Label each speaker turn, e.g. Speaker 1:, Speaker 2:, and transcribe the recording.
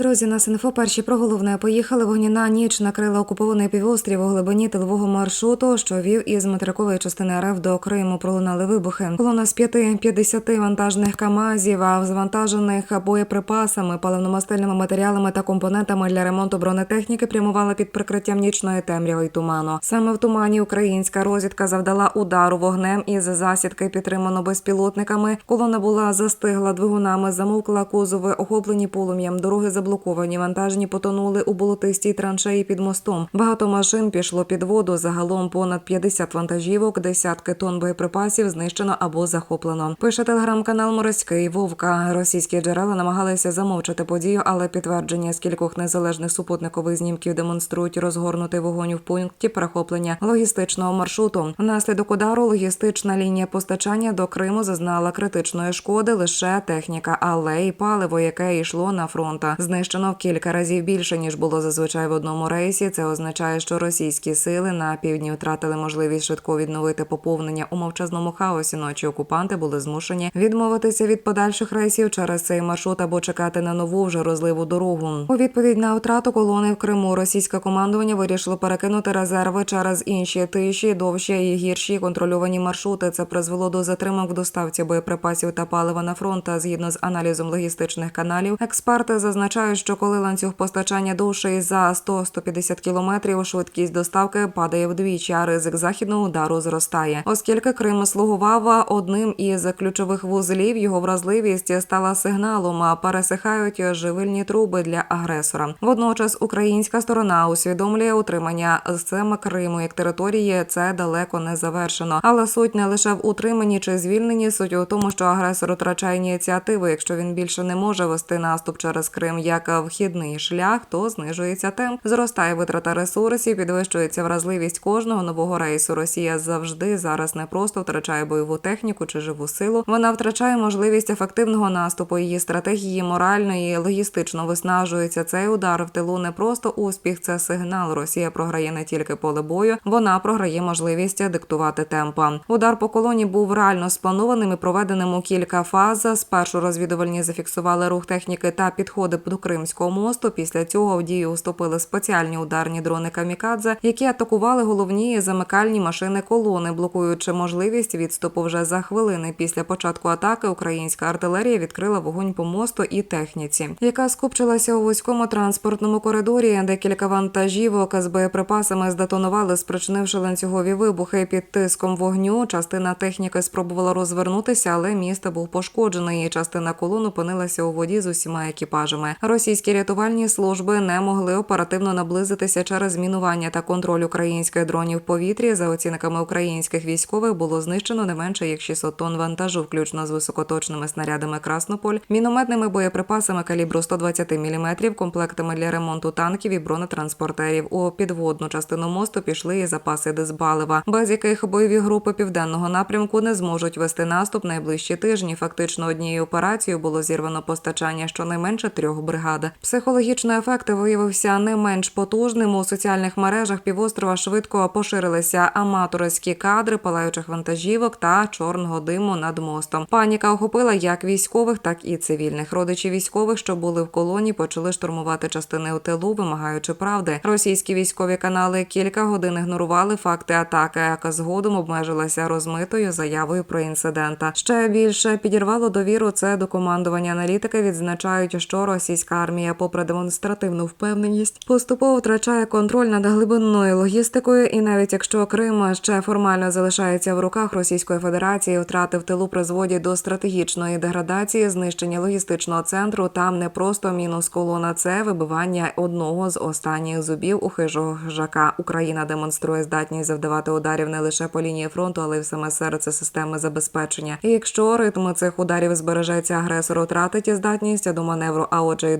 Speaker 1: Друзі, нас інфо перші про головне поїхали. Вогняна ніч накрила окупований півострів у глибині тилового маршруту, що вів із материкової частини РФ до Криму. Пролунали вибухи. Колона з п'яти 50 вантажних камазів, а завантажених боєприпасами, паливно-мастильними матеріалами та компонентами для ремонту бронетехніки прямувала під прикриттям нічної темряви й туману. Саме в тумані українська розвідка завдала удару вогнем із засідки, підтримано безпілотниками. Колона була застигла двигунами, замовкла кузови, охоплені полум'ям. Дороги заблоковані, вантажні потонули у болотистій траншеї під мостом. Багато машин пішло під воду. Загалом понад 50 вантажівок, десятки тонн боєприпасів знищено або захоплено. Пише телеграм-канал Морський Вовка. Російські джерела намагалися замовчати подію, але підтвердження з кількох незалежних супутникових знімків демонструють розгорнутий вогонь в пункті перехоплення логістичного маршруту. Внаслідок удару логістична лінія постачання до Криму зазнала критичної шкоди лише техніка, але й паливо, яке йшло на фронт. Знищено в кілька разів більше ніж було зазвичай в одному рейсі. Це означає, що російські сили на півдні втратили можливість швидко відновити поповнення у мовчазному хаосі. Ночі окупанти були змушені відмовитися від подальших рейсів через цей маршрут або чекати на нову вже розливу дорогу. У відповідь на втрату колони в Криму російське командування вирішило перекинути резерви через інші тиші, довші і гірші контрольовані маршрути. Це призвело до затримок в доставці боєприпасів та палива на фронт. Та згідно з аналізом логістичних каналів, експерти зазначають, що коли ланцюг постачання довший за 100-150 кілометрів, швидкість доставки падає вдвічі, а ризик західного удару зростає. Оскільки Крим слугував одним із ключових вузлів, його вразливість стала сигналом. а Пересихають живильні труби для агресора. Водночас українська сторона усвідомлює утримання саме Криму як території. Це далеко не завершено. Але суть не лише в утриманні чи звільненні, суть у тому, що агресор втрачає ініціативу. Якщо він більше не може вести наступ через Крим як вхідний шлях, то знижується темп, зростає витрата ресурсів, підвищується вразливість кожного нового рейсу. Росія завжди зараз не просто втрачає бойову техніку чи живу силу. Вона втрачає можливість ефективного наступу. Її стратегії морально і логістично виснажується. Цей удар в тилу не просто успіх, це сигнал. Росія програє не тільки поле бою, вона програє можливість диктувати темпа. Удар по колоні був реально спланованим і проведеним у кілька фаз. Спершу розвідувальні зафіксували рух техніки та підходи до Кримського мосту. Після цього в дію вступили спеціальні ударні дрони камікадзе, які атакували головні замикальні машини колони, блокуючи можливість відступу вже за хвилини. Після початку атаки українська артилерія відкрила вогонь по мосту і техніці, яка скупчилася у вузькому транспортному коридорі. Декілька вантажівок з боєприпасами здетонували, спричинивши ланцюгові вибухи під тиском вогню. Частина техніки спробувала розвернутися, але місто був пошкоджений. Частина колон опинилася у воді з усіма екіпажами. Російські рятувальні служби не могли оперативно наблизитися через мінування та контроль українських дронів в повітрі. За оцінками українських військових було знищено не менше як 600 тонн вантажу, включно з високоточними снарядами Краснополь, мінометними боєприпасами калібру 120 мм, комплектами для ремонту танків і бронетранспортерів. У підводну частину мосту пішли і запаси дизпалива, без яких бойові групи південного напрямку не зможуть вести наступ найближчі тижні. Фактично однією операцією було зірвано постачання щонайменше трьох бригад. Психологічний ефект виявився не менш потужним. У соціальних мережах півострова швидко поширилися аматорські кадри палаючих вантажівок та чорного диму над мостом. Паніка охопила як військових, так і цивільних. Родичі військових, що були в колоні, почали штурмувати частини у тилу, вимагаючи правди. Російські військові канали кілька годин ігнорували факти атаки, яка згодом обмежилася розмитою заявою про інцидента. Ще більше підірвало довіру це до командування. Аналітики відзначають, що російська армія, попри демонстративну впевненість, поступово втрачає контроль над глибинною логістикою. І навіть якщо Крим ще формально залишається в руках Російської Федерації, втрати в тилу призводять до стратегічної деградації, знищення логістичного центру. Там не просто мінус колона, це вибивання одного з останніх зубів у хижого хижака. Україна демонструє здатність завдавати ударів не лише по лінії фронту, але й в саме серце системи забезпечення. І якщо ритм цих ударів збережеться, агресор втратить здатність до маневру, а отже, й